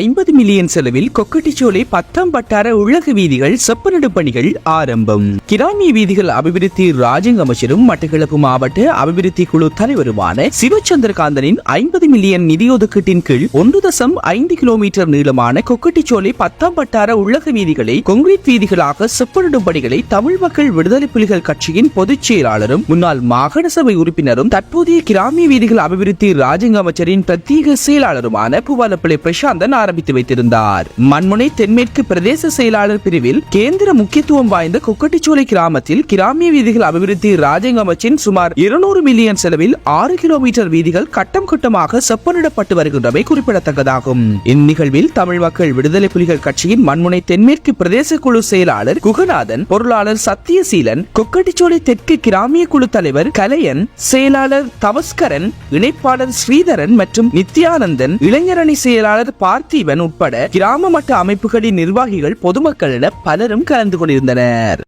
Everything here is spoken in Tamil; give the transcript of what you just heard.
ஐம்பது மில்லியன் செலவில் கொக்கட்டிச்சோலை பத்தாம் வட்டார உள்ளக வீதிகள் செப்பனிடு பணிகள் ஆரம்பம். கிராமிய வீதிகள் அபிவிருத்தி ராஜங் அமைச்சரும் மட்டக்களப்பு மாவட்ட அபிவிருத்தி குழு தலைவருமான சிவச்சந்திரகாந்தனின் ஐம்பது மில்லியன் நிதி ஒதுக்கீட்டின் கீழ் ஒன்று தசம் ஐந்து கிலோமீட்டர் நீளமான கொக்கட்டிச்சோலை பத்தாம் வட்டார உள்ளக வீதிகளை கொங்கிரீட் வீதிகளாக செப்பனிடும் பணிகளை தமிழ் மக்கள் விடுதலை புலிகள் கட்சியின் பொதுச் செயலாளரும் முன்னாள் மாகாண சபை உறுப்பினரும் தற்போதைய கிராமிய வீதிகள் அபிவிருத்தி ராஜங்க அமைச்சரின் பிரத்யேக செயலாளருமான புவாலப்பிள்ளை பிரசாந்தன் ஆரம்பித்து வைத்திருந்தார். மண்முனை தென்மேற்கு பிரதேச செயலாளர் பிரிவில் கேந்திர முக்கியத்துவம் வாய்ந்த கொக்கட்டிச்சோலை கிராமத்தில் கிராமிய வீதிகள் அபிவிருத்தி ராஜ்யங்க அமைச்சின் சுமார் இருநூறு மில்லியன் செலவில் ஆறு கிலோமீட்டர் வீதிகள் கட்டம் கட்டமாக செப்பனிடப்பட்டு வருகின்றமை குறிப்பிடத்தக்கதாகும். இந்நிகழ்வில் தமிழ் மக்கள் விடுதலை புலிகள் கட்சியின் மண்முனை தென்மேற்கு பிரதேச குழு செயலாளர் குகநாதன் பொருளாளர் சத்தியசீலன் கொக்கட்டிச்சோலை தெற்கு கிராமிய குழு தலைவர் கலையன் செயலாளர் தவஸ்கரன் இணைப்பாளர் ஸ்ரீதரன் மற்றும் நித்யானந்தன் இளைஞரணி செயலாளர் பார்த்தி சஞ்சீவன் உட்பட கிராம மட்ட அமைப்புகளின் நிர்வாகிகள் பொதுமக்களிடம் பலரும் கலந்து கொண்டிருந்தனர்.